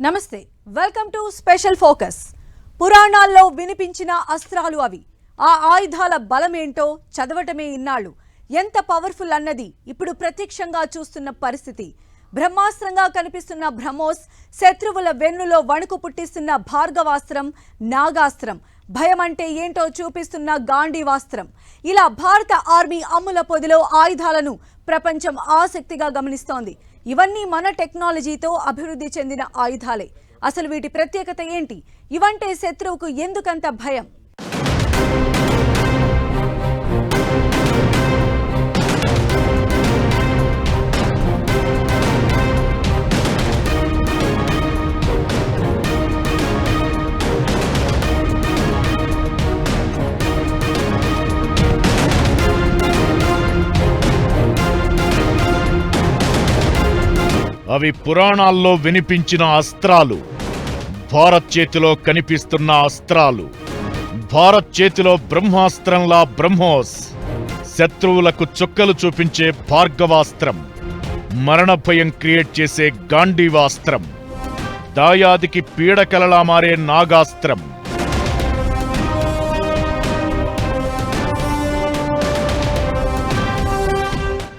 నమస్తే welcome to special focus. పురాణాల్లో వినిపించిన అస్త్రాలు అవి. ఆ ఆయుధాల బలమేంటో చదవటమే ఇన్నాళ్ళు. ఎంత పవర్ఫుల్ అన్నది ఇప్పుడు ప్రత్యక్షంగా చూస్తున్న పరిస్థితి. బ్రహ్మాస్త్రంగా కనిపిస్తున్న బ్రహ్మోస్ శత్రువుల వెన్నులో వణుకు పుట్టిస్తున్న భార్గవాస్త్రం నాగాస్త్రం. భయం అంటే ఏంటో చూపిస్తున్న గాంధీవాస్త్రం. ఇలా భారత ఆర్మీ అమ్ముల పొదిలో ఆయుధాలను ప్రపంచం ఆసక్తిగా గమనిస్తోంది. ఇవన్నీ మన టెక్నాలజీతో అభివృద్ధి చెందిన ఆయుధాలే. అసలు వీటి ప్రత్యేకత ఏంటి? ఇవంటే శత్రువుకు ఎందుకంత భయం? అవి పురాణాల్లో వినిపించిన అస్త్రాలు. భారత్ చేతిలో కనిపిస్తున్న అస్త్రాలు. భారత్ చేతిలో బ్రహ్మాస్త్రంలా బ్రహ్మోస్. శత్రువులకు చుక్కలు చూపించే భార్గవాస్త్రం. మరణ భయం క్రియేట్ చేసే గాంధీవాస్త్రం. దాయాదికి పీడకలలా మారే నాగాస్త్రం.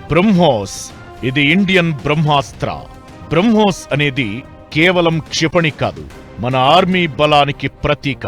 బ్రహ్మోస్. ఇది ఇండియన్ బ్రహ్మాస్త్ర. బ్రహ్మోస్ అనేది కేవలం క్షిపణి కాదు మన ఆర్మీ బలానికి ప్రతీక.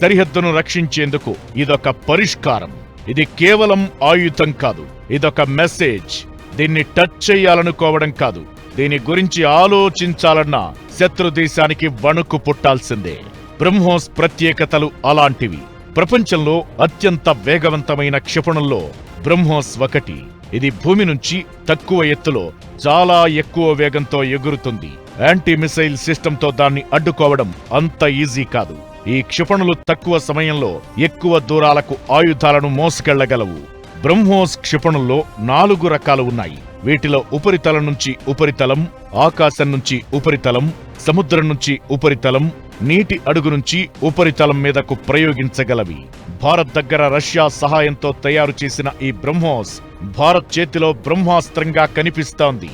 సరిహద్దును రక్షించేందుకు ఇదొక పరిష్కారం. ఇది కేవలం ఆయుధం కాదు ఇదొక మెసేజ్. దీన్ని టచ్ చేయాలనుకోవడం కాదు దీని గురించి ఆలోచించాలన్న శత్రు దేశానికి వణుకు పుట్టాల్సిందే. బ్రహ్మోస్ ప్రత్యేకతలు అలాంటివి. ప్రపంచంలో అత్యంత వేగవంతమైన క్షిపణుల్లో బ్రహ్మోస్ ఒకటి. ఇది భూమి నుంచి తక్కువ ఎత్తులో చాలా ఎక్కువ వేగంతో ఎగురుతుంది. యాంటీ మిసైల్ సిస్టంతో దాన్ని అడ్డుకోవడం అంత ఈజీ కాదు. ఈ క్షిపణులు తక్కువ సమయంలో ఎక్కువ దూరాలకు ఆయుధాలను మోసుకెళ్ళగలవు. బ్రహ్మోస్ క్షిపణుల్లో నాలుగు రకాలు ఉన్నాయి. వీటిలో ఉపరితలం నుంచి ఉపరితలం ఆకాశం నుంచి ఉపరితలం సముద్రం నుంచి ఉపరితలం నీటి అడుగు నుంచి ఉపరితలం మీదకు ప్రయోగించగలవి. భారత్ దగ్గర రష్యా సహాయంతో తయారు చేసిన ఈ బ్రహ్మోస్ భారత్ చేతిలో బ్రహ్మాస్త్రంగా కనిపిస్తోంది.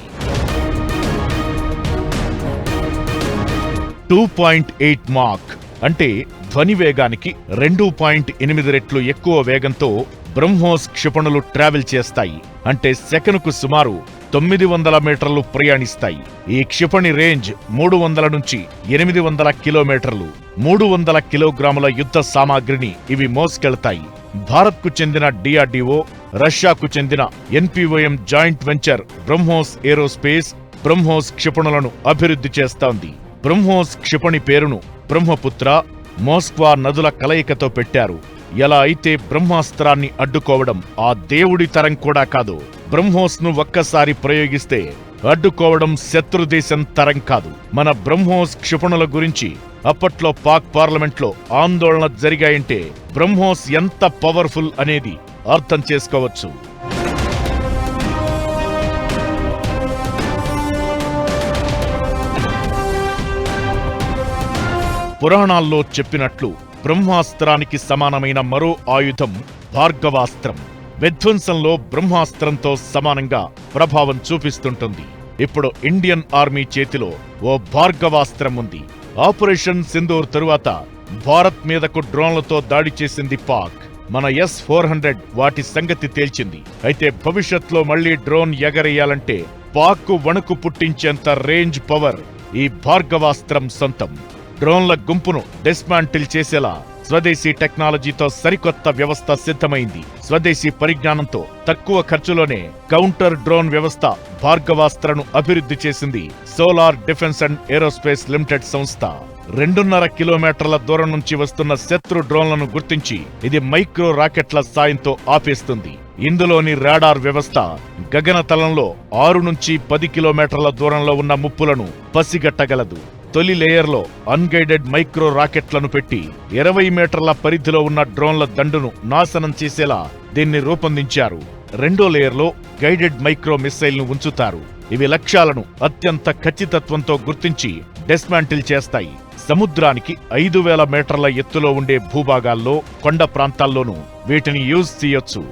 టూ పాయింట్ ఎయిట్ మాక్ అంటే ధ్వని వేగానికి రెండు పాయింట్ ఎనిమిది రెట్లు ఎక్కువ వేగంతో బ్రహ్మోస్ క్షిపణులు ట్రావెల్ చేస్తాయి. అంటే సెకనుకు సుమారు తొమ్మిది వందల మీటర్లు ప్రయాణిస్తాయి. ఈ క్షిపణి రేంజ్ మూడు వందల నుంచి ఎనిమిది వందల కిలోమీటర్లు. మూడు వందల కిలోగ్రాముల యుద్ధ సామాగ్రిని ఇవి మోసుకెళ్తాయి. భారత్కు చెందిన డిఆర్డీఓ రష్యాకు చెందిన NPOM joint venture BrahMos aerospace BrahMos క్షిపణులను అభివృద్ధి చేస్తోంది. బ్రహ్మోస్ క్షిపణి పేరును బ్రహ్మపుత్ర మోస్క్వా నదుల కలయికతో పెట్టారు. ఎలా అయితే బ్రహ్మాస్త్రాన్ని అడ్డుకోవడం ఆ దేవుడి తరం కూడా కాదు బ్రహ్మోస్ను ఒక్కసారి ప్రయోగిస్తే అడ్డుకోవడం శత్రుదేశం తరం కాదు. మన బ్రహ్మోస్ క్షిపణుల గురించి అప్పట్లో పాక్ పార్లమెంట్లో ఆందోళన జరిగాయంటే బ్రహ్మోస్ ఎంత పవర్ఫుల్ అనేది అర్థం చేసుకోవచ్చు. పురాణాల్లో చెప్పినట్లు బ్రహ్మాస్త్రానికి సమానమైన మరో ఆయుధం భార్గవాస్త్రం. విధ్వంసంలో బ్రహ్మాస్త్రంతో సమానంగా ప్రభావం చూపిస్తుంటుంది. ఇప్పుడు ఇండియన్ ఆర్మీ చేతిలో ఓ భార్గవాస్త్రం ఉంది. ఆపరేషన్ సింధూర్ తరువాత భారత్ మీదకు డ్రోన్లతో దాడి చేసింది పాక్. మన ఎస్ ఫోర్ హండ్రెడ్ వాటి సంగతి తేల్చింది. అయితే భవిష్యత్లో మళ్ళీ డ్రోన్ ఎగరేయాలంటే పాక్కు వణుకు పుట్టించేంత రేంజ్ పవర్ ఈ భార్గవాస్త్రం సొంతం. డ్రోన్ల గుంపును డిస్మాంటిల్ చేసేలా స్వదేశీ టెక్నాలజీతో సరికొత్త వ్యవస్థ సిద్ధమైంది. స్వదేశీ పరిజ్ఞానంతో తక్కువ ఖర్చులోనే కౌంటర్ డ్రోన్ వ్యవస్థ భార్గవాస్త్రను అభివృద్ధి చేసింది Solar Defence and Aerospace Limited సంస్థ. రెండున్నర కిలోమీటర్ల దూరం నుంచి వస్తున్న శత్రు డ్రోన్లను గుర్తించి ఇది మైక్రో రాకెట్ల సాయంతో ఆపేస్తుంది. ఇందులోని రాడార్ వ్యవస్థ గగనతలంలో ఆరు నుంచి పది కిలోమీటర్ల దూరంలో ఉన్న ముప్పులను పసిగట్టగలదు. తొలి లేయర్లో అన్గైడెడ్ మైక్రో రాకెట్లను పెట్టి ఇరవై మీటర్ల పరిధిలో ఉన్న డ్రోన్ల దండును నాశనం చేసేలా దీన్ని రూపొందించారు. రెండో లేయర్లో గైడెడ్ మైక్రో మిస్సైల్ను ఉంచుతారు. ఇవి లక్ష్యాలను అత్యంత ఖచ్చితత్వంతో గుర్తించి డెస్మాంటిల్ చేస్తాయి. సముద్రానికి ఐదు వేల మీటర్ల ఎత్తులో ఉండే భూభాగాల్లో కొండ ప్రాంతాల్లోనూ వీటిని యూజ్ చేయొచ్చు.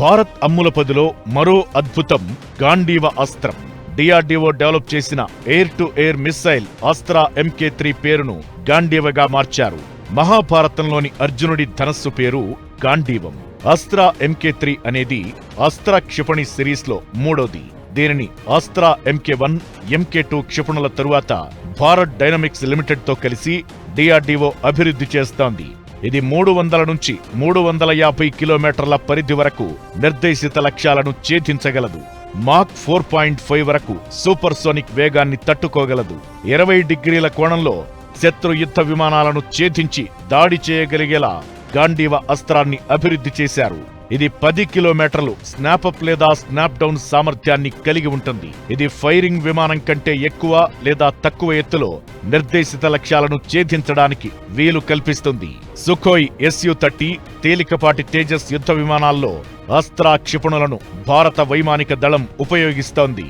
భారత్ అమ్ములపదిలో మరో అద్భుతం గాంధీవ అస్త్రం. డిఆర్డీఓ డెవలప్ చేసిన air to air missile Astra MK three పేరును గాంధీవగా మార్చారు. మహాభారతంలోని అర్జునుడి ధనస్సు పేరు గాంధీవం. అస్త్రా ఎంకే త్రీ అనేది అస్త్ర క్షిపణి సిరీస్లో మూడోది. దీనిని Astra MK one MK two క్షిపణుల తరువాత భారత్ డైనమిక్స్ లిమిటెడ్తో కలిసి డిఆర్డీఓ అభివృద్ధి చేస్తోంది. ఇది మూడు వందల నుంచి మూడు వందల యాభై కిలోమీటర్ల పరిధి వరకు నిర్దేశిత లక్ష్యాలను ఛేదించగలదు. మాక్ ఫోర్ పాయింట్ ఫైవ్ వరకు సూపర్ సోనిక్ వేగాన్ని తట్టుకోగలదు. ఇరవై డిగ్రీల కోణంలో శత్రు యుద్ధ విమానాలను ఛేదించి దాడి చేయగలిగేలా గాంధీవ అస్త్రాన్ని అభివృద్ధి చేశారు. ఇది పది కిలోమీటర్లు స్నాపప్ లేదా స్నాప్ డౌన్ సామర్థ్యాన్ని కలిగి ఉంటుంది. ఇది ఫైరింగ్ విమానం కంటే ఎక్కువ లేదా తక్కువ ఎత్తులో నిర్దేశిత లక్ష్యాలను ఛేదించడానికి వీలు కల్పిస్తుంది. సుఖోయ్ ఎస్యు థర్టీ తేలికపాటి తేజస్ యుద్ధ విమానాల్లో అస్త్రా క్షిపణులను భారత వైమానిక దళం ఉపయోగిస్తోంది.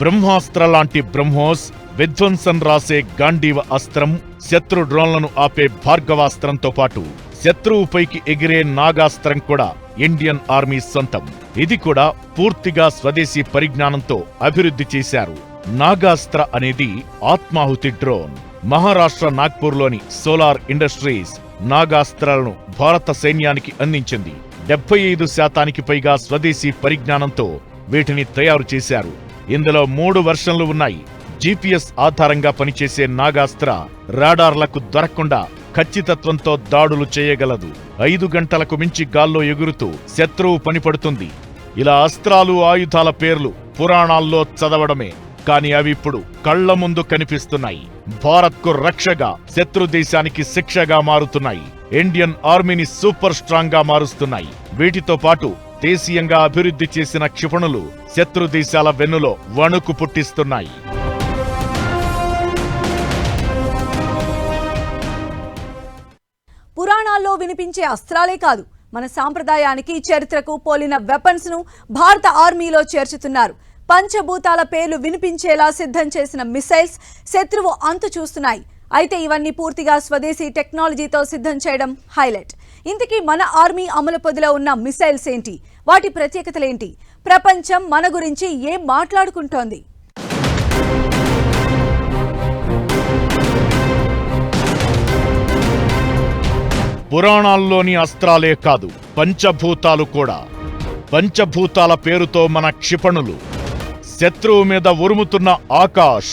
బ్రహ్మాస్త్ర లాంటి బ్రహ్మోస్ విధ్వంసం రాసే గాంధీవ అస్త్రం శత్రు డ్రోన్లను ఆపే భార్గవాస్త్రంతో పాటు శత్రువుపైకి ఎగిరే నాగాస్త్రం కూడా ఇండియన్ ఆర్మీ సొంతం. ఇది కూడా పూర్తిగా స్వదేశీ పరిజ్ఞానంతో అభివృద్ధి చేశారు. నాగాస్త్ర అనేది ఆత్మాహుతి డ్రోన్. మహారాష్ట్ర నాగ్పూర్లోని సోలార్ ఇండస్ట్రీస్ నాగాస్త్రాలను భారత సైన్యానికి అందించింది. డెబ్బై ఐదు శాతానికి పైగా స్వదేశీ పరిజ్ఞానంతో వీటిని తయారు చేశారు. ఇందులో మూడు వర్షన్లు ఉన్నాయి. జీపీఎస్ ఆధారంగా పనిచేసే నాగాస్త్ర రాడార్లకు దొరకకుండా ఖచ్చితత్వంతో దాడులు చేయగలదు. ఐదు గంటలకు మించి గాల్లో ఎగురుతూ శత్రువు పనిపడుతుంది. ఇలా అస్త్రాలు ఆయుధాల పేర్లు పురాణాల్లో చదవడమే. కాని అవి ఇప్పుడు కళ్ళ ముందు కనిపిస్తున్నాయి. భారత్కు రక్షగా శత్రు దేశానికి శిక్షగా మారుతున్నాయి. ఇండియన్ ఆర్మీని సూపర్ స్ట్రాంగ్గా మారుస్తున్నాయి. వీటితో పాటు దేశీయంగా అభివృద్ధి చేసిన క్షిపణులు శత్రు దేశాల వెన్నులో వణుకు పుట్టిస్తున్నాయి. వినిపించే అస్త్రాలే కాదు. మన సాంప్రదాయానికి చరిత్రకు పోలిన వెపన్స్ను భారత ఆర్మీలో చేర్చుతున్నారు. పంచభూతాల పేర్లు వినిపించేలా సిద్ధం చేసిన మిసైల్స్ శత్రువు అంతు చూస్తున్నాయి. అయితే ఇవన్నీ పూర్తిగా స్వదేశీ టెక్నాలజీతో సిద్ధం చేయడం హైలైట్. ఇంతకీ మన ఆర్మీ అమలు పొదిలో ఉన్న మిసైల్స్ ఏంటి? వాటి ప్రత్యేకతలేంటి? ప్రపంచం మన గురించి ఏం మాట్లాడుకుంటోంది? పురాణాల్లోని అస్త్రాలే కాదు పంచభూతాలు కూడా. పంచభూతాల పేరుతో మన క్షిపణులు. శత్రువు మీద ఉరుముతున్న ఆకాష్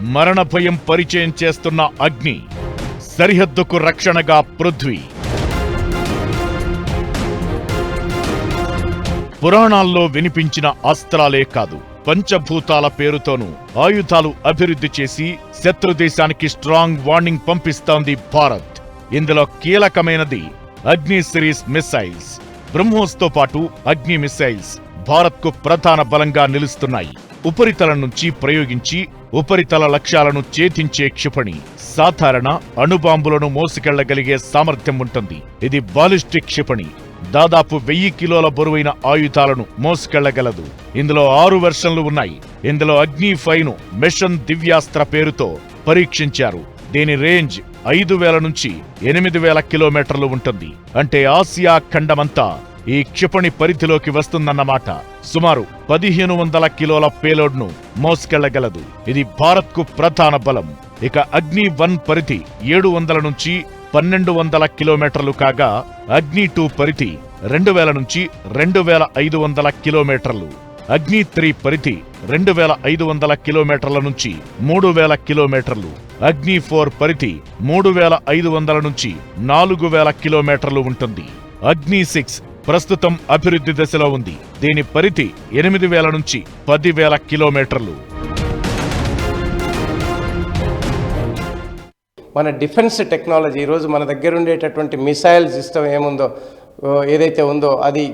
మరణ భయం పరిచయం చేస్తున్న అగ్ని సరిహద్దుకు రక్షణగా పృథ్వీ. పురాణాల్లో వినిపించిన అస్త్రాలే కాదు పంచభూతాల పేరుతోనూ ఆయుధాలు అభివృద్ధి చేసి శత్రు దేశానికి స్ట్రాంగ్ వార్నింగ్ పంపిస్తోంది భారత్. ఇందులో కీలకమైనది అగ్ని సిరీస్ మిసైల్స్ బ్రహ్మోస్తో పాటు అగ్ని మిసైల్స్ భారత్కు ప్రధాన బలంగా నిలుస్తున్నాయి. ఉపరితలం నుంచి ప్రయోగించి ఉపరితల లక్ష్యాలను ఛేదించే క్షిపణి సాధారణ అణుబాంబులను మోసుకెళ్ళగలిగే సామర్థ్యం ఉంటుంది. ఇది బాలిస్టిక్ క్షిపణి. దాదాపు వెయ్యి కిలోల బరువైన ఆయుధాలను మోసుకెళ్ళగలదు. ఇందులో ఆరు వెర్షన్లు ఉన్నాయి. ఇందులో అగ్ని ఫైను మిషన్ దివ్యాస్త్ర పేరుతో పరీక్షించారు. దీని రేంజ్ ఐదు వేల నుంచి ఎనిమిది వేల కిలోమీటర్లు ఉంటుంది. అంటే ఆసియా ఖండమంతా ఈ క్షిపణి పరిధిలోకి వస్తుందన్నమాట. సుమారు పదిహేను వందల కిలోల పేలోడ్ను మోసుకెళ్ళగలదు. ఇది భారత్కు ప్రధాన బలం. ఇక అగ్ని వన్ పరిధి ఏడు వందల నుంచి పన్నెండు వందల కిలోమీటర్లు కాగా అగ్ని టూ పరిధి రెండు వేల నుంచి రెండు వేల ఐదు వందల కిలోమీటర్లు. అగ్ని త్రీ పరిధి రెండు వేల ఐదు వందల కిలోమీటర్ల నుంచి మూడు వేల కిలోమీటర్లు. అగ్ని ఫోర్ పరిధి మూడు వేల ఐదు వందల నుంచి నాలుగు వేల కిలోమీటర్లు ఉంటుంది. అగ్ని సిక్స్ ప్రస్తుతం అభివృద్ధి దశలో ఉంది. దీని పరిధి ఎనిమిది వేల నుంచి పది వేల కిలోమీటర్లు. మన డిఫెన్స్ టెక్నాలజీ ఈరోజు మన దగ్గర ఉండేటటువంటి మిసైల్ సిస్టమ్ ఏముందో ఏదైతే ఉందో అది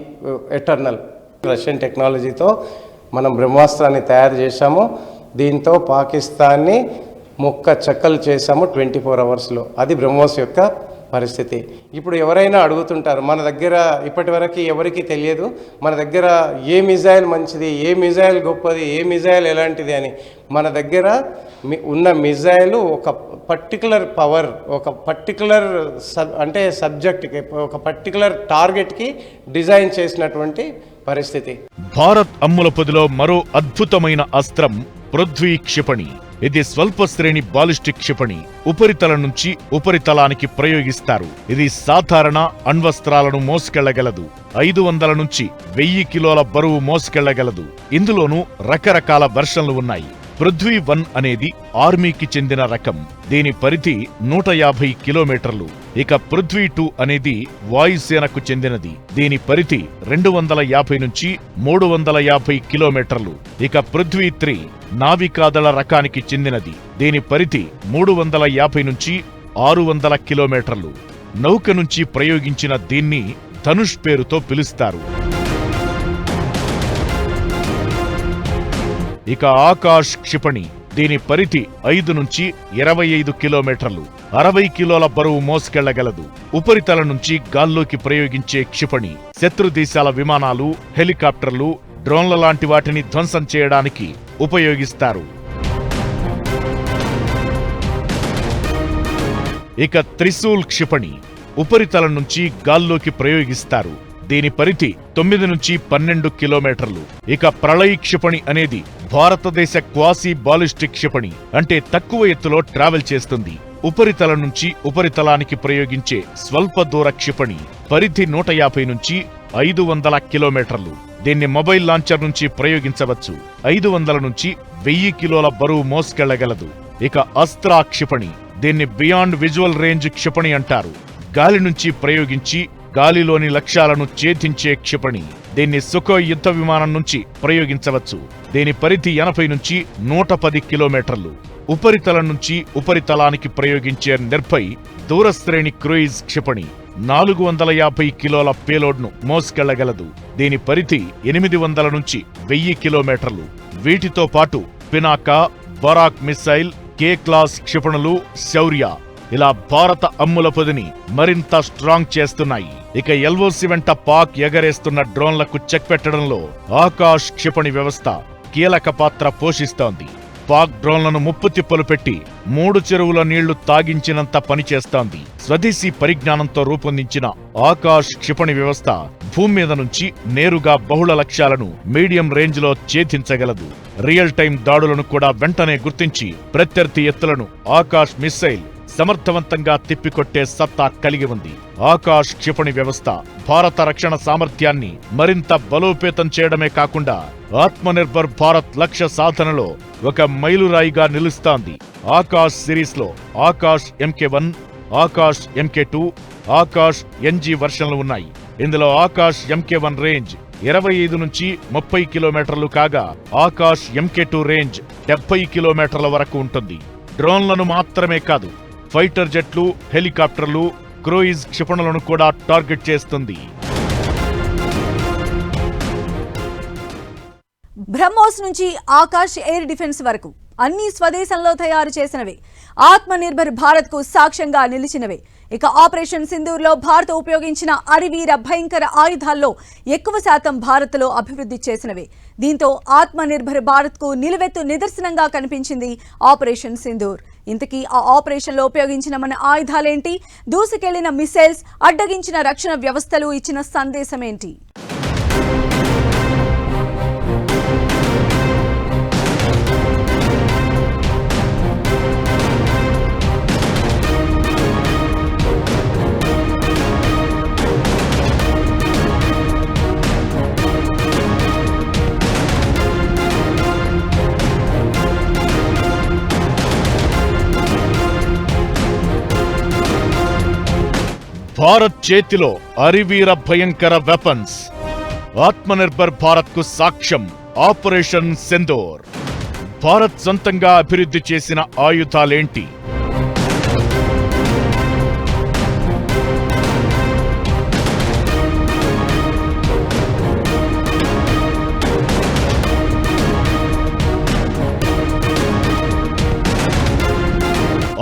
ఎటర్నల్. రష్యన్ టెక్నాలజీతో మనం బ్రహ్మాస్త్రాన్ని తయారు చేశాము. దీంతో పాకిస్తాన్ని ముక్క చెక్కలు చేశాము ట్వంటీ ఫోర్ అవర్స్లో. అది బ్రహ్మోస్ యొక్క పరిస్థితి. ఇప్పుడు ఎవరైనా అడుగుతుంటారు మన దగ్గర ఇప్పటివరకు ఎవరికి తెలియదు మన దగ్గర ఏ మిజైల్ మంచిది ఏ మిజైల్ గొప్పది ఏ మిజైల్ ఎలాంటిది అని. మన దగ్గర మి- ఉన్న మిజైల్ ఒక పర్టికులర్ పవర్ ఒక పర్టికులర్ సబ్ అంటే సబ్జెక్ట్కి ఒక పర్టికులర్ టార్గెట్కి డిజైన్ చేసినటువంటి పరిస్థితి. భారత్ అమ్ముల పొదిలో మరో అద్భుతమైన అస్త్రం పృథ్వీ క్షిపణి. ఇది స్వల్ప శ్రేణి బాలిస్టిక్ క్షిపణి. ఉపరితలం నుంచి ఉపరితలానికి ప్రయోగిస్తారు. ఇది సాధారణ అణ్వస్త్రాలను మోసుకెళ్ళగలదు. ఐదు వందల నుంచి వెయ్యి కిలోల బరువు మోసుకెళ్ళగలదు. ఇందులోనూ రకరకాల వెర్షన్లు ఉన్నాయి. పృథ్వీ వన్ అనేది ఆర్మీకి చెందిన రకం. దీని పరిధి నూట యాభై కిలోమీటర్లు. ఇక పృథ్వీ టూ అనేది వాయుసేనకు చెందినది. దీని పరిధి రెండు వందల యాభై నుంచి మూడు వందల యాభై కిలోమీటర్లు. ఇక పృథ్వీ త్రీ నావికాదళ రకానికి చెందినది. దీని పరిధి మూడు వందల యాభై నుంచి ఆరు వందల కిలోమీటర్లు. నౌక నుంచి ప్రయోగించిన దీన్ని ధనుష్ పేరుతో పిలుస్తారు. ఇక ఆకాష్ క్షిపణి దీని పరిధి ఐదు నుంచి ఇరవై ఐదు కిలోమీటర్లు. అరవై కిలోల బరువు మోసుకెళ్ళగలదు. ఉపరితల నుంచి గాల్లోకి ప్రయోగించే క్షిపణి శత్రు దేశాల విమానాలు హెలికాప్టర్లు డ్రోన్ల లాంటి వాటిని ధ్వంసం చేయడానికి ఉపయోగిస్తారు. ఇక త్రిశూల్ క్షిపణి ఉపరితలం నుంచి గాల్లోకి ప్రయోగిస్తారు. దీని పరిధి తొమ్మిది నుంచి పన్నెండు కిలోమీటర్లు. ఇక ప్రళయ్ క్షిపణి అనేది భారతదేశ క్వాసీ బాలిస్టిక్ క్షిపణి అంటే తక్కువ ఎత్తులో ట్రావెల్ చేస్తుంది. ఉపరితలం నుంచి ఉపరితలానికి ప్రయోగించే స్వల్ప దూర క్షిపణి పరిధి నూట యాభై నుంచి ఐదు వందల కిలోమీటర్లు. దీన్ని మొబైల్ లాంచర్ నుంచి ప్రయోగించవచ్చు. ఐదు వందల నుంచి వెయ్యి కిలోల బరువు మోసుకెళ్ళగలదు. ఇక అస్త్రా క్షిపణి దీన్ని బియాండ్ విజువల్ రేంజ్ క్షిపణి అంటారు. గాలి నుంచి ప్రయోగించి గాలిలోని లక్ష్యాలను ఛేదించే క్షిపణి. దీన్ని సుఖో యుద్ధ విమానం నుంచి ప్రయోగించవచ్చు. దీని పరిధి ఎనభై నుంచి నూట పది కిలోమీటర్లు. ఉపరితలం నుంచి ఉపరితలానికి ప్రయోగించే నిర్భయ్ దూరశ్రేణి క్రూయిజ్ క్షిపణి. నాలుగు వందల యాభై కిలోల పేలోడ్ను మోసుకెళ్ళగలదు. దీని పరిధి ఎనిమిది వందల నుంచి వెయ్యి కిలోమీటర్లు. వీటితో పాటు Pinaka Barak missile K class క్షిపణులు శౌర్య. ఇలా భారత అమ్ముల పొదిని మరింత స్ట్రాంగ్ చేస్తున్నాయి. ఇక ఎల్ఓసి వెంట పాక్ ఎగరేస్తున్న డ్రోన్లకు చెక్ పెట్టడంలో ఆకాష్ క్షిపణి వ్యవస్థ కీలక పాత్ర పోషిస్తోంది. పాక్ డ్రోన్లను ముప్పు తిప్పలు పెట్టి మూడు చెరువుల నీళ్ళు తాగించినంత పనిచేస్తోంది స్వదేశీ పరిజ్ఞానంతో రూపొందించిన ఆకాష్ క్షిపణి వ్యవస్థ భూమి మీద నుంచి నేరుగా బహుళ లక్ష్యాలను మీడియం రేంజ్లో ఛేదించగలదు. రియల్ టైం దాడులను కూడా వెంటనే గుర్తించి ప్రత్యర్థి ఎత్తులను ఆకాష్ మిస్సైల్ సమర్థవంతంగా తిప్పికొట్టే సత్తా కలిగి ఉంది. ఆకాష్ క్షిపణి వ్యవస్థ భారత రక్షణ సామర్థ్యాన్ని మరింత బలోపేతం చేయడమే కాకుండా ఆత్మనిర్భర్ భారత్ లక్ష్య సాధనలో ఒక మైలురాయిగా నిలుస్తాంది. ఆకాష్ సిరీస్లో Akash MK one Akash MK two Akash NG వర్షన్లు ఉన్నాయి. ఇందులో ఆకాష్ ఎంకే వన్ రేంజ్ ఇరవై ఐదు నుంచి ముప్పై కిలోమీటర్లు కాగా ఆకాష్ ఎంకే టూ రేంజ్ డెబ్బై కిలోమీటర్ల వరకు ఉంటుంది. డ్రోన్లను మాత్రమే కాదు ఫైటర్ జెట్లు హెలికాప్టర్లు క్రూయిజ్ క్షిపణులను కూడా టార్గెట్ చేస్తుంది. బ్రహ్మోస్ నుంచి ఆకాశ్ ఎయిర్ డిఫెన్స్ వరకు అన్ని స్వదేశంలో తయారు చేసినవే. ఆత్మనిర్భర్ భారత్కు సాక్ష్యంగా నిలిచినవే. ఇక ఆపరేషన్ సింధూర్లో భారత్ ఉపయోగించిన అరివీర భయంకర ఆయుధాల్లో ఎక్కువ శాతం భారత్లో అభివృద్ధి చేసినవే. దీంతో ఆత్మనిర్భర్ భారత్కు నిలువెత్తు నిదర్శనంగా కనిపించింది ఆపరేషన్ సింధూర్. ఇంతకీ ఆ ఆపరేషన్లో ఉపయోగించిన మన ఆయుధాలేంటి? దూసుకెళ్ళిన మిసైల్స్ అడ్డగించిన రక్షణ వ్యవస్థలు ఇచ్చిన సందేశమేంటి? భారత్ చేతిలో అరివీర భయంకర వెపన్స్ ఆత్మనిర్భర్ భారత్కు సాక్ష్యం ఆపరేషన్ సెందోర్ భారత్ సొంతంగా అభివృద్ధి చేసిన ఆయుధాలేంటి?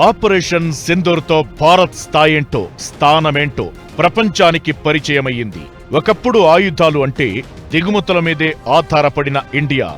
ఆపరేషన్ సింధూర్తో భారత్ స్థాయేంటో స్థానమేంటో ప్రపంచానికి పరిచయమయ్యింది. ఒకప్పుడు ఆయుధాలు అంటే దిగుమతుల మీదే ఆధారపడిన India.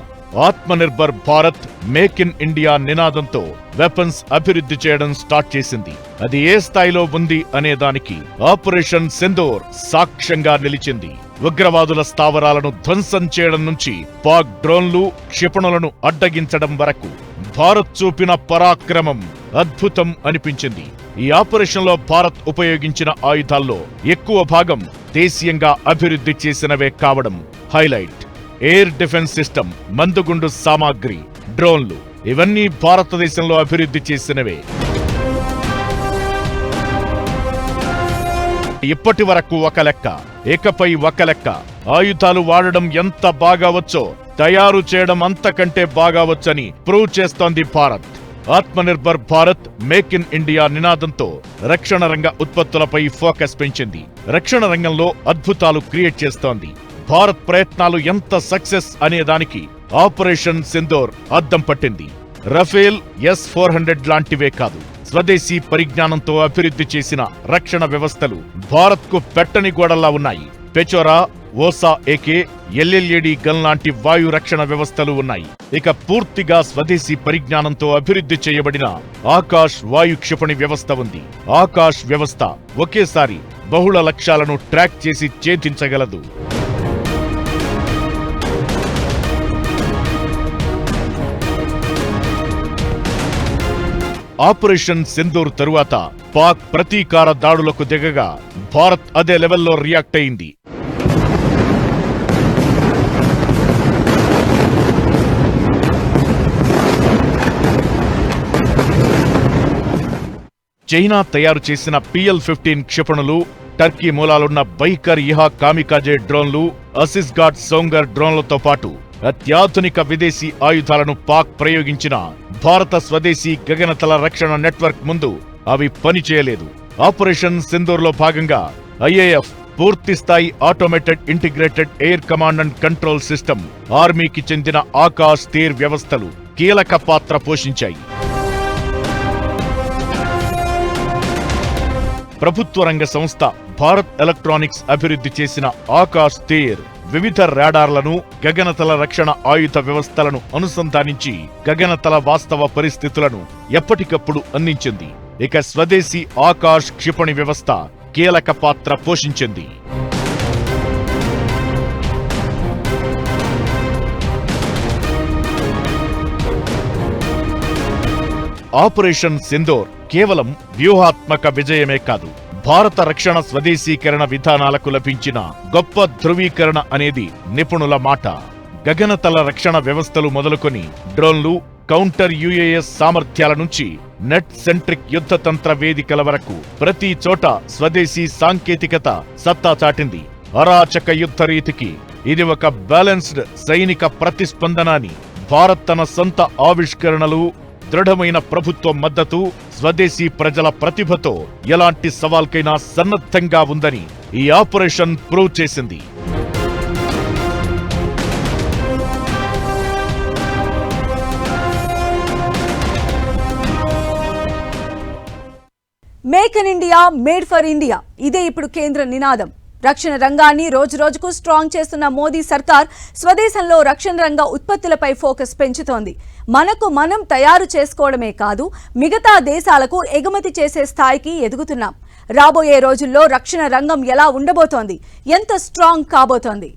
Atmanirbhar Bharat make in India నినాదంతో వెపన్స్ అభివృద్ధి చేయడం స్టార్ట్ చేసింది. అది ఏ స్థాయిలో ఉంది అనేదానికి ఆపరేషన్ సింధూర్ సాక్ష్యంగా నిలిచింది. ఉగ్రవాదుల స్థావరాలను ధ్వంసం చేయడం నుంచి పాక్ డ్రోన్లు క్షిపణులను అడ్డగించడం వరకు భారత్ చూపిన పరాక్రమం అద్భుతం అనిపించింది. ఈ ఆపరేషన్లో భారత్ ఉపయోగించిన ఆయుధాల్లో ఎక్కువ భాగం దేశీయంగా అభివృద్ధి చేసినవే కావడం హైలైట్. ఎయిర్ డిఫెన్స్ సిస్టమ్ మందుగుండు సామాగ్రి డ్రోన్లు ఇవన్నీ భారతదేశంలో అభివృద్ధి చేసినవే. ఇప్పటి వరకు ఒక లెక్క ఇకపై ఒక లెక్క. ఆయుధాలు వాడడం ఎంత బాగా వచ్చో తయారు చేయడం అంతకంటే బాగా వచ్చని ప్రూవ్ చేస్తోంది Bharat. Atmanirbhar Bharat make in India నినాదంతో రక్షణ రంగ ఉత్పత్తులపై ఫోకస్ పెంచింది. రక్షణ రంగంలో అద్భుతాలు క్రియేట్ చేస్తోంది. భారత్ ప్రయత్నాలు ఎంత సక్సెస్ అనేదానికి ఆపరేషన్ సింధోర్ అద్దం పట్టింది. రఫేల్ ఎస్ ఫోర్ హండ్రెడ్ లాంటివే కాదు. స్వదేశీ పరిజ్ఞానంతో అభివృద్ధి చేసిన రక్షణ వ్యవస్థలు భారత్కు పెట్టని గోడల్లా ఉన్నాయి. పెచోరా ఓసా ఏకే ఎల్ఎల్ఏడి గన్ లాంటి వాయు రక్షణ వ్యవస్థలు ఉన్నాయి. ఇక పూర్తిగా స్వదేశీ పరిజ్ఞానంతో అభివృద్ధి చేయబడిన ఆకాశ్ వాయు క్షిపణి వ్యవస్థ ఉంది. ఆకాశ్ వ్యవస్థ ఒకేసారి బహుళ లక్ష్యాలను ట్రాక్ చేసి ఛేదించగలదు. ఆపరేషన్ సింధూర్ తరువాత పాక్ ప్రతీకార దాడులకు దిగగా భారత్ అదే లెవెల్లో రియాక్ట్ అయింది. చైనా తయారు చేసిన పిఎల్ ఫిఫ్టీన్ క్షిపణులు టర్కీ మూలాలున్న బైకర్ ఇహా కామికాజే డ్రోన్లు అసిస్గాడ్ సోంగర్ డ్రోన్లతో పాటు అత్యాధునిక విదేశీ ఆయుధాలను పాక్ ప్రయోగించిన భారత స్వదేశీ గగనతల రక్షణ నెట్వర్క్ ముందు అవి పనిచేయలేదు. ఆపరేషన్ సింధూర్లో భాగంగా ఐఏఎఫ్ పూర్తిస్థాయి automated integrated air command and control system ఆర్మీకి చెందిన ఆకాశ్ తీర్ వ్యవస్థలు కీలక పాత్ర పోషించాయి. ప్రభుత్వ రంగ సంస్థ భారత్ ఎలక్ట్రానిక్స్ అభివృద్ధి చేసిన ఆకాశ్ తేర్ వివిధ రాడార్లను గగనతల రక్షణ ఆయుధ వ్యవస్థలను అనుసంధానించి గగనతల వాస్తవ పరిస్థితులను ఎప్పటికప్పుడు అందించింది. ఇక స్వదేశీ ఆకాశ్ క్షిపణి వ్యవస్థ కీలక పాత్ర పోషించింది. ఆపరేషన్ సింధూర్ కేవలం వ్యూహాత్మక విజయమే కాదు. భారత రక్షణ స్వదేశీకరణ విధానాలకు లభించిన గొప్ప ధృవీకరణ అనేది నిపుణుల మాట. గగనతల రక్షణ వ్యవస్థలు మొదలుకొని డ్రోన్లు కౌంటర్ యుఏఎస్ సామర్థ్యాల నుంచి నెట్ సెంట్రిక్ యుద్ధ తంత్ర వేదికల వరకు ప్రతి చోట స్వదేశీ సాంకేతికత సత్తా చాటింది. అరాచక యుద్ధ రీతికి ఇది ఒక బ్యాలెన్స్డ్ సైనిక ప్రతిస్పందన అని భారత్ తన సొంత ఆవిష్కరణలు దృఢమైన ప్రభుత్వ మద్దతు స్వదేశీ ప్రజల ప్రతిభతో ఎలాంటి సవాల్కైనా సన్నద్ధంగా ఉందని ఈ ఆపరేషన్ ప్రూవ్ చేసింది. Make in India made for India. ఇదే ఇప్పుడు కేంద్ర నినాదం. రక్షణ రంగాన్ని రోజు రోజుకు స్ట్రాంగ్ చేస్తున్న మోదీ సర్కార్ స్వదేశంలో రక్షణ రంగ ఉత్పత్తులపై ఫోకస్ పెంచుతోంది. మనకు మనం తయారు చేసుకోవడమే కాదు మిగతా దేశాలకు ఎగుమతి చేసే స్థాయికి ఎదుగుతున్నాం. రాబోయే రోజుల్లో రక్షణ రంగం ఎలా ఉండబోతోంది? ఎంత స్ట్రాంగ్ కాబోతోంది?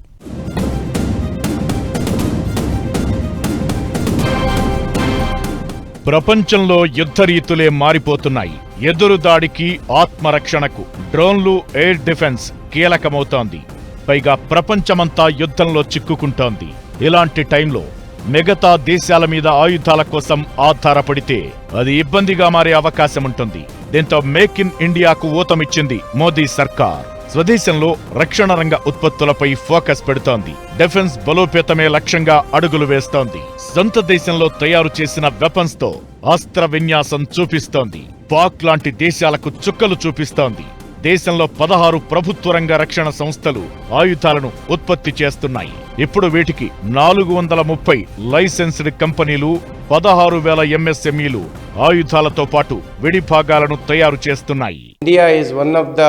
ప్రపంచంలో యుద్ధ రీతులే మారిపోతున్నాయి. ఎదురుదాడికి ఆత్మరక్షణకు డ్రోన్లు ఎయిర్ డిఫెన్స్ కీలకమవుతోంది. పైగా ప్రపంచమంతా యుద్ధంలో చిక్కుకుంటోంది. ఇలాంటి టైంలో మిగతా దేశాల మీద ఆయుధాల కోసం ఆధారపడితే అది ఇబ్బందిగా మారే అవకాశం ఉంటుంది దీంతో మేక్ ఇన్ ఇండియాకు ఊతమిచ్చింది మోదీ సర్కార్. స్వదేశంలో రక్షణ రంగ ఉత్పత్తులపై ఫోకస్ పెడుతోంది. డిఫెన్స్ బలోపేతమే లక్ష్యంగా అడుగులు వేస్తోంది. సొంత దేశంలో తయారు చేసిన వెపన్స్తో అస్త్ర విన్యాసం చూపిస్తోంది. పాక్ లాంటి దేశాలకు చుక్కలు చూపిస్తోంది. దేశంలో పదహారు ప్రభుత్వ రంగ రక్షణ సంస్థలు ఆయుధాలను ఉత్పత్తి చేస్తున్నాయి. ఇప్పుడు వీటికి నాలుగు వందల ముప్పై లైసెన్స్డ్ కంపెనీలు పదహారు వేల ఎంఎస్ఎంఈలు ఆయుధాలతో పాటు విడిభాగాలను తయారు చేస్తున్నాయి. India is one of the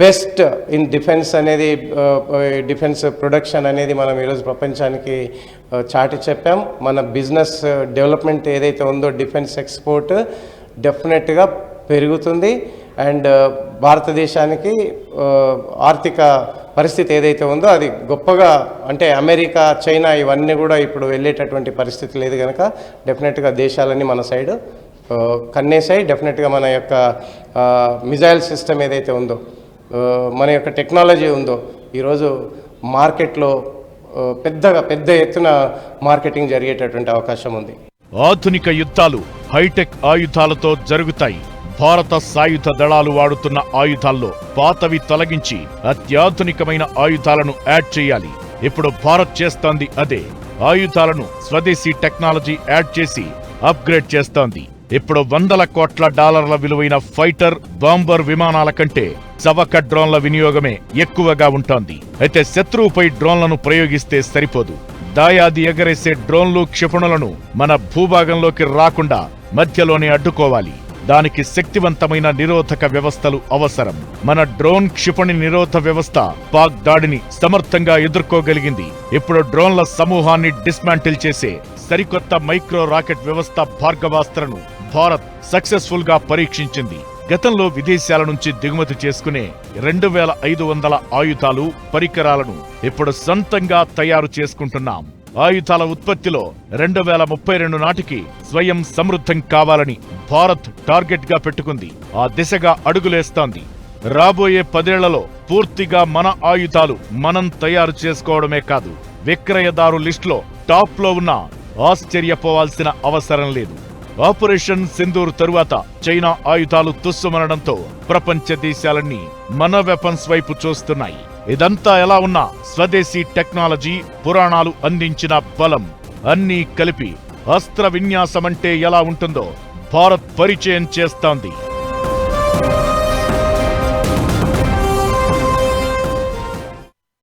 best in defence అనేది uh, డిఫెన్స్ ప్రొడక్షన్ అనేది మనం ఈరోజు ప్రపంచానికి uh, చాటి చెప్పాం. మన బిజినెస్ డెవలప్మెంట్ uh, ఏదైతే ఉందో డిఫెన్స్ ఎక్స్పోర్ట్ డెఫినెట్గా పెరుగుతుంది. అండ్ uh, భారతదేశానికి uh, ఆర్థిక పరిస్థితి ఏదైతే ఉందో అది గొప్పగా అంటే అమెరికా చైనా ఇవన్నీ కూడా ఇప్పుడు వెళ్ళేటటువంటి పరిస్థితి లేదు కనుక డెఫినెట్గా దేశాలన్నీ మన సైడ్ కన్నేసాయి డెఫినెట్గా మన యొక్క uh, మిజైల్ సిస్టమ్ ఏదైతే ఉందో మన యొక్క టెక్నాలజీ ఉందో ఈరోజు మార్కెట్లో పెద్దగా పెద్ద ఎత్తున మార్కెటింగ్ జరిగేటటువంటి అవకాశం ఉంది. ఆధునిక యుద్ధాలు హైటెక్ ఆయుధాలతో జరుగుతాయి. భారత సాయుధ దళాలు వాడుతున్న ఆయుధాల్లో పాతవి తొలగించి అత్యాధునికమైన ఆయుధాలను యాడ్ చేయాలి. ఇప్పుడు భారత్ చేస్తోంది అదే. ఆయుధాలను స్వదేశీ టెక్నాలజీ యాడ్ చేసి అప్గ్రేడ్ చేస్తోంది. ఇప్పుడు వందల కోట్ల డాలర్ల విలువైన ఫైటర్ బాంబర్ విమానాల కంటే చవక డ్రోన్ల వినియోగమే ఎక్కువగా ఉంటోంది. అయితే శత్రువుపై డ్రోన్లను ప్రయోగిస్తే సరిపోదు. దాయాది ఎగరేసే డ్రోన్లు క్షిపణులను మన భూభాగంలోకి రాకుండా మధ్యలోనే అడ్డుకోవాలి. దానికి శక్తివంతమైన నిరోధక వ్యవస్థలు అవసరం. మన డ్రోన్ క్షిపణి నిరోధ వ్యవస్థ పాక్ దాడిని సమర్థంగా ఎదుర్కోగలిగింది. ఇప్పుడు డ్రోన్ల సమూహాన్ని డిస్మాంటిల్ చేసే సరికొత్త మైక్రో రాకెట్ వ్యవస్థ భార్గవాస్త్రను భారత్ సక్సెస్ఫుల్గా పరీక్షించింది. గతంలో విదేశాల నుంచి దిగుమతి చేసుకునే రెండు వేల ఐదు వందల ఆయుధాలు పరికరాలను ఇప్పుడు సొంతంగా తయారు చేసుకుంటున్నాం. ఆయుధాల ఉత్పత్తిలో రెండు వేల ముప్పై రెండు నాటికి స్వయం సమృద్ధం కావాలని భారత్ టార్గెట్గా పెట్టుకుంది. ఆ దిశగా అడుగులేస్తోంది. రాబోయే పదేళ్ళలో పూర్తిగా మన ఆయుధాలు మనం తయారు చేసుకోవడమే కాదు విక్రయదారు లిస్టులో టాప్లో ఉన్న ఆశ్చర్యపోవాల్సిన అవసరం లేదు. ఆపరేషన్ సింధూర్ తరువాత చైనా ఆయుధాలు తుస్సుమనడంతో ప్రపంచ దేశాలన్నీ మన వెపన్స్ వైపు చూస్తున్నాయి. ఇదంతా ఎలా ఉన్నా స్వదేశీ టెక్నాలజీ పురాణాలు అందించిన బలం. అన్నీ కలిపి అస్త్ర విన్యాసమంటే ఎలా ఉంటుందో భారత్ పరిచయం చేస్తోంది.